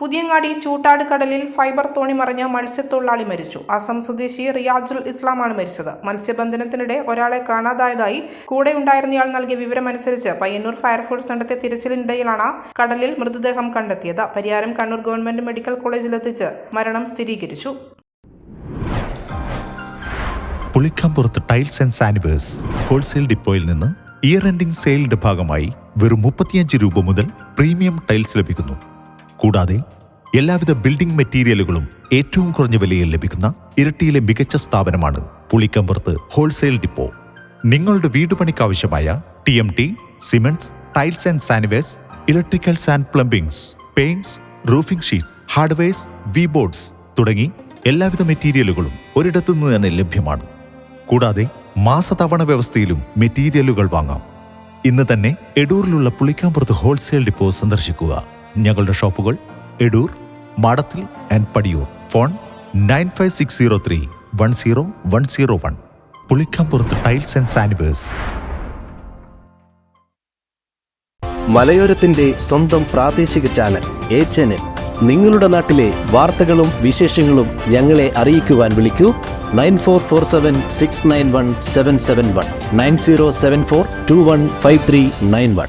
പുതിയങ്ങാടി ചൂട്ടാട് കടലിൽ ഫൈബർ തോണി മറിഞ്ഞ മത്സ്യത്തൊഴിലാളി മരിച്ചു. അസം സ്വദേശി റിയാജുൽ ഇസ്ലാമാണ് മരിച്ചത്. മത്സ്യബന്ധനത്തിനിടെ ഒരാളെ കാണാതായതായി കൂടെ ഉണ്ടായിരുന്നയാൾ നൽകിയ വിവരമനുസരിച്ച് പയ്യന്നൂർ ഫയർഫോഴ്സ് നടത്തിയ തിരച്ചിലിനിടയിലാണ് കടലിൽ മൃതദേഹം കണ്ടെത്തിയത്. പരിയാരം കണ്ണൂർ ഗവൺമെന്റ് മെഡിക്കൽ കോളേജിലെത്തിച്ച് മരണം സ്ഥിരീകരിച്ചു. പുളിക്കാമ്പുറത്ത് ടൈൽസ് ആൻഡ് സാനിവേഴ്സ് ഹോൾസെയിൽ ഡിപ്പോയിൽ നിന്ന് ഇയർ എൻഡിംഗ് സെയിലിന്റെ ഭാഗമായി വെറും മുപ്പത്തിയഞ്ച് രൂപ മുതൽ പ്രീമിയം ടൈൽസ് ലഭിക്കുന്നു. കൂടാതെ എല്ലാവിധ ബിൽഡിംഗ് മെറ്റീരിയലുകളും ഏറ്റവും കുറഞ്ഞ വിലയിൽ ലഭിക്കുന്ന ഇരട്ടിയിലെ മികച്ച സ്ഥാപനമാണ് പുളിക്കമ്പുറത്ത് ഹോൾസെയിൽ ഡിപ്പോ നിങ്ങളുടെ വീടുപണിക്കാവശ്യമായ T M T cements tiles and സാനിവേഴ്സ് electricals and plumbings paints roofing sheet hardwares V boards തുടങ്ങി എല്ലാവിധ മെറ്റീരിയലുകളും ഒരിടത്തു നിന്ന് തന്നെ ലഭ്യമാണ്. കൂടാതെ മാസതവണ വ്യവസ്ഥയിലും മെറ്റീരിയലുകൾ വാങ്ങാം. ഇന്ന് തന്നെ എഡൂറിലുള്ള പുളിക്കാമ്പുറത്ത് ഹോൾസെയിൽ ഡിപ്പോ സന്ദർശിക്കുക. ഞങ്ങളുടെ ഷോപ്പുകൾ Edoor Madathil and Padiyoor. Phone nine five six zero three one zero one zero one. Pulikkampurath tiles and സാനിവേഴ്സ്. മലയോരത്തിന്റെ സ്വന്തം പ്രാദേശിക ചാനൽ എ ചാനൽ നിങ്ങളുടെ നാട്ടിലെ വാർത്തകളും വിശേഷങ്ങളും ഞങ്ങളെ അറിയിക്കുവാൻ വിളിക്കൂ. Nine four four seven six nine one seven seven one. Nine zero seven four two one five three nine one.